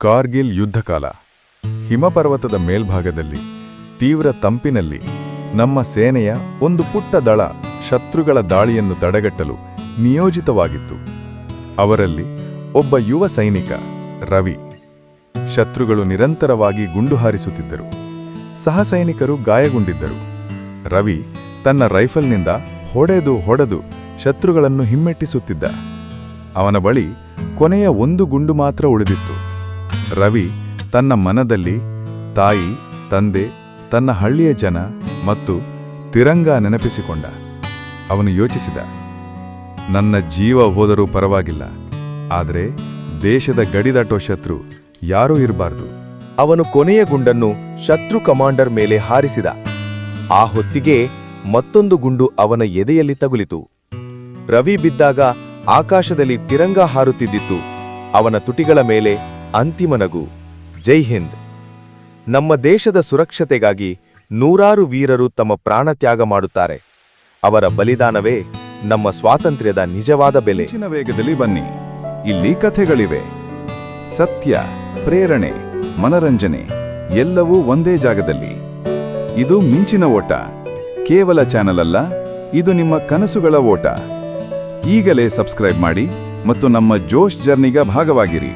ಕಾರ್ಗಿಲ್ ಯುದ್ಧಕಾಲ. ಹಿಮಪರ್ವತದ ಮೇಲ್ಭಾಗದಲ್ಲಿ, ತೀವ್ರ ತಂಪಿನಲ್ಲಿ ನಮ್ಮ ಸೇನೆಯ ಒಂದು ಪುಟ್ಟ ದಳ ಶತ್ರುಗಳ ದಾಳಿಯನ್ನು ತಡೆಗಟ್ಟಲು ನಿಯೋಜಿತವಾಗಿತ್ತು. ಅವರಲ್ಲಿ ಒಬ್ಬ ಯುವ ಸೈನಿಕ, ರವಿ. ಶತ್ರುಗಳು ನಿರಂತರವಾಗಿ ಗುಂಡು ಹಾರಿಸುತ್ತಿದ್ದರು. ಸಹ ಸೈನಿಕರು ಗಾಯಗೊಂಡಿದ್ದರು. ರವಿ ತನ್ನ ರೈಫಲ್ನಿಂದ ಹೊಡೆದು ಹೊಡೆದು ಶತ್ರುಗಳನ್ನು ಹಿಮ್ಮೆಟ್ಟಿಸುತ್ತಿದ್ದ. ಅವನ ಬಳಿ ಕೊನೆಯ ಒಂದು ಗುಂಡು ಮಾತ್ರ ಉಳಿದಿತ್ತು. ರವಿ ತನ್ನ ಮನದಲ್ಲಿ ತಾಯಿ, ತಂದೆ, ತನ್ನ ಹಳ್ಳಿಯ ಜನ ಮತ್ತು ತಿರಂಗ ನೆನಪಿಸಿಕೊಂಡ. ಅವನು ಯೋಚಿಸಿದ, ನನ್ನ ಜೀವ ಹೋದರೂ ಪರವಾಗಿಲ್ಲ, ಆದರೆ ದೇಶದ ಗಡಿದಾಟೋ ಶತ್ರು ಯಾರೂ ಇರಬಾರ್ದು. ಅವನು ಕೊನೆಯ ಗುಂಡನ್ನು ಶತ್ರು ಕಮಾಂಡರ್ ಮೇಲೆ ಹಾರಿಸಿದ. ಆ ಹೊತ್ತಿಗೆ ಮತ್ತೊಂದು ಗುಂಡು ಅವನ ಎದೆಯಲ್ಲಿ ತಗುಲಿತು. ರವಿ ಬಿದ್ದಾಗ ಆಕಾಶದಲ್ಲಿ ತಿರಂಗ ಹಾರುತ್ತಿದ್ದಿತ್ತು. ಅವನ ತುಟಿಗಳ ಮೇಲೆ ಅಂತಿಮ ನಗು. ಜೈ ಹಿಂದ್. ನಮ್ಮ ದೇಶದ ಸುರಕ್ಷತೆಗಾಗಿ ನೂರಾರು ವೀರರು ತಮ್ಮ ಪ್ರಾಣ ತ್ಯಾಗ ಮಾಡುತ್ತಾರೆ. ಅವರ ಬಲಿದಾನವೇ ನಮ್ಮ ಸ್ವಾತಂತ್ರ್ಯದ ನಿಜವಾದ ಬೆಲೆ. ಹೆಚ್ಚಿನ ವೇಗದಲ್ಲಿ ಬನ್ನಿ. ಇಲ್ಲಿ ಕಥೆಗಳಿವೆ. ಸತ್ಯ, ಪ್ರೇರಣೆ, ಮನರಂಜನೆ ಎಲ್ಲವೂ ಒಂದೇ ಜಾಗದಲ್ಲಿ. ಇದು ಮಿಂಚಿನ ಓಟ. ಕೇವಲ ಚಾನಲ್ ಅಲ್ಲ, ಇದು ನಿಮ್ಮ ಕನಸುಗಳ ಓಟ. ಈಗಲೇ ಸಬ್ಸ್ಕ್ರೈಬ್ ಮಾಡಿ ಮತ್ತು ನಮ್ಮ ಜೋಶ್ ಜರ್ನಿಗ ಭಾಗವಾಗಿರಿ.